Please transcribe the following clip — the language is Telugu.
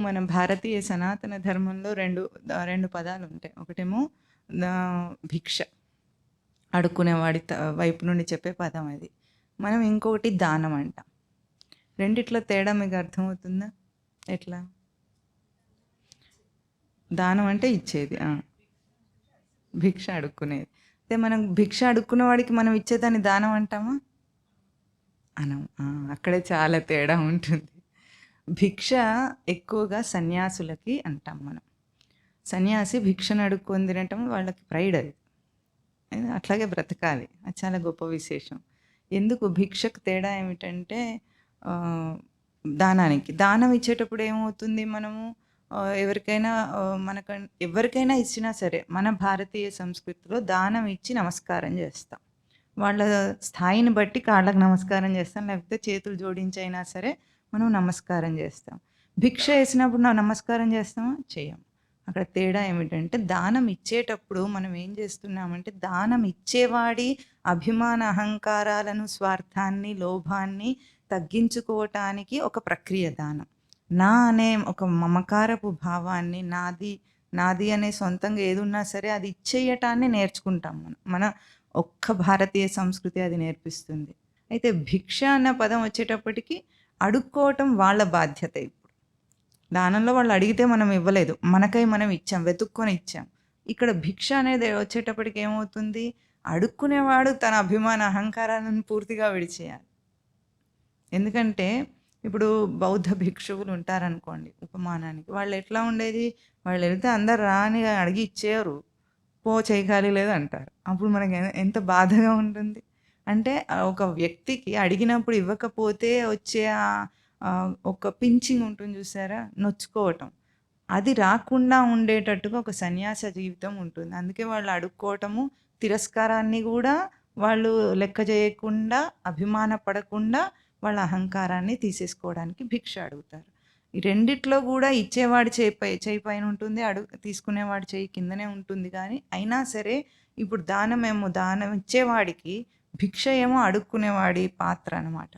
మన భారతీయ సనాతన ధర్మంలో రెండు రెండు పదాలు ఉంటాయి ఒకటేమో భిక్ష. అడుక్కునేవాడి త- వైపు నుండి చెప్పే పదం అది. మనం ఇంకొకటి దానం అంటాం. రెండిట్లో తేడా మీకు అర్థమవుతుందా? ఎట్లా? దానం అంటే ఇచ్చేది భిక్ష అడుక్కునేది. అయితే మనం భిక్ష అడుక్కునే వాడికి మనం ఇచ్చేదాన్ని దానం అంటామా? అనం అక్కడే చాలా తేడా ఉంటుంది. భిక్ష ఎక్కువగా సన్యాసులకి అంటాం మనం. సన్యాసి భిక్షను అడుక్కొని తినటం వాళ్ళకి ప్రైడ్ అది. అట్లాగే బ్రతకాలి. అది చాలా గొప్ప విశేషం. ఎందుకు? భిక్షకు తేడా ఏమిటంటే దానానికి. దానం ఇచ్చేటప్పుడు ఏమవుతుంది మనము? ఎవరికైనా మనక ఎవరికైనా ఇచ్చినా సరే మన భారతీయ సంస్కృతిలో దానం ఇచ్చి నమస్కారం చేస్తాం. వాళ్ళ స్థాయిని బట్టి కాళ్ళకు నమస్కారం చేస్తాం. లేకపోతే చేతులు జోడించైనా సరే మనం నమస్కారం చేస్తాం. భిక్ష వేసినప్పుడు నా నమస్కారం చేస్తామా? చేయం. అక్కడ తేడా ఏమిటంటే దానం ఇచ్చేటప్పుడు మనం ఏం చేస్తున్నామంటే దానం ఇచ్చేవాడి అభిమాన అహంకారాలను స్వార్థాన్ని లోభాన్ని తగ్గించుకోవటానికి ఒక ప్రక్రియ దానం. నా అనే ఒక మమకారపు భావాన్ని నాది నాది అనే సొంతంగా ఏది ఉన్నా సరే అది ఇచ్చేయటాన్ని నేర్చుకుంటాం మనం. మన ఒక్క భారతీయ సంస్కృతి అది నేర్పిస్తుంది. అయితే భిక్ష అన్న పదం వచ్చేటప్పటికి అడుక్కోవటం వాళ్ళ బాధ్యత ఇప్పుడు. దానంలో వాళ్ళు అడిగితే మనం ఇవ్వలేదు. మనకై మనం ఇచ్చాం వెతుక్కొని ఇచ్చాం. ఇక్కడ భిక్ష అనేది వచ్చేటప్పటికి ఏమవుతుంది? అడుక్కునేవాడు తన అభిమాన అహంకారాలను పూర్తిగా విడిచేయాలి. ఎందుకంటే ఇప్పుడు బౌద్ధ భిక్షువులు ఉంటారనుకోండి ఉపమానానికి వాళ్ళు ఎట్లా ఉండేది? వాళ్ళు వెళ్తే అందరు రాని అడిగి ఇచ్చేయరు. పో చేయగాలి లేదు అంటారు. అప్పుడు మనకి ఎంత బాధగా ఉంటుంది? అంటే ఒక వ్యక్తికి అడిగినప్పుడు ఇవ్వకపోతే వచ్చే ఒక పించింగ్ ఉంటుంది చూసారా? నొచ్చుకోవటం. అది రాకుండా ఉండేటట్టుగా ఒక సన్యాస జీవితం ఉంటుంది. అందుకే వాళ్ళు అడుక్కోవటము తిరస్కారాన్ని కూడా వాళ్ళు లెక్క చేయకుండా అభిమాన పడకుండా వాళ్ళ అహంకారాన్ని తీసేసుకోవడానికి భిక్ష అడుగుతారు. ఈ రెండిట్లో కూడా ఇచ్చేవాడి చేయి చేయి పైన ఉంటుంది అడుగు తీసుకునేవాడి చేయి కిందనే ఉంటుంది. కానీ అయినా సరే ఇప్పుడు దానం ఏమో దానం ఇచ్చేవాడికి భిక్ష ఏమో అడుక్కునేవాడి పాత్ర అన్నమాట.